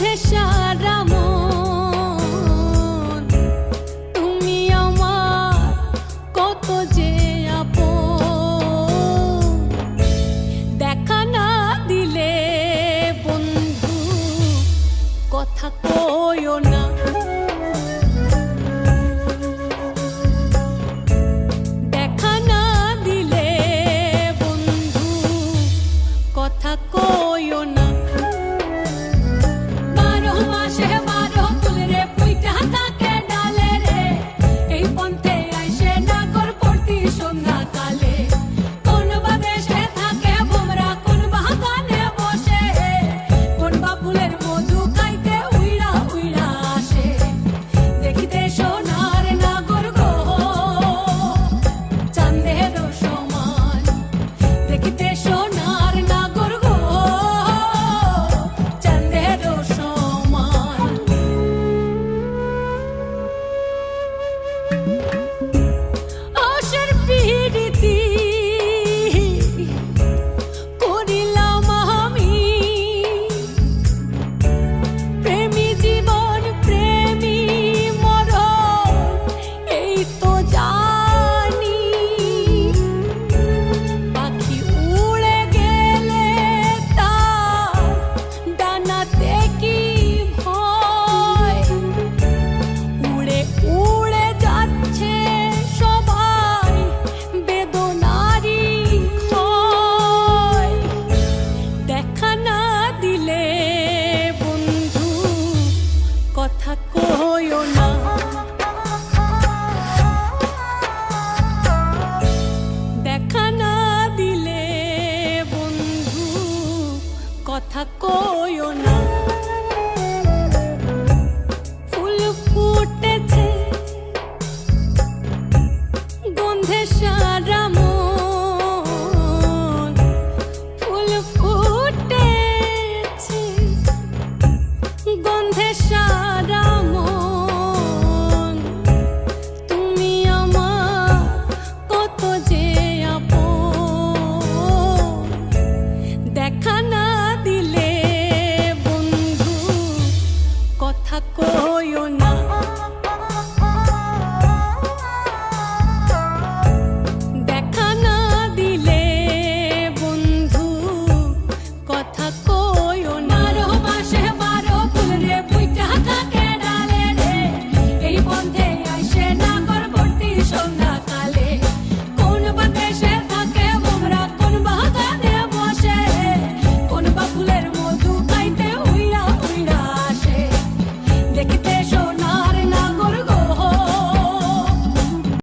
কাঁধে তুমি আমার কত যে দেখা না দিলে বন্ধু কথা কইও না। কথা কইও না ফুল ponte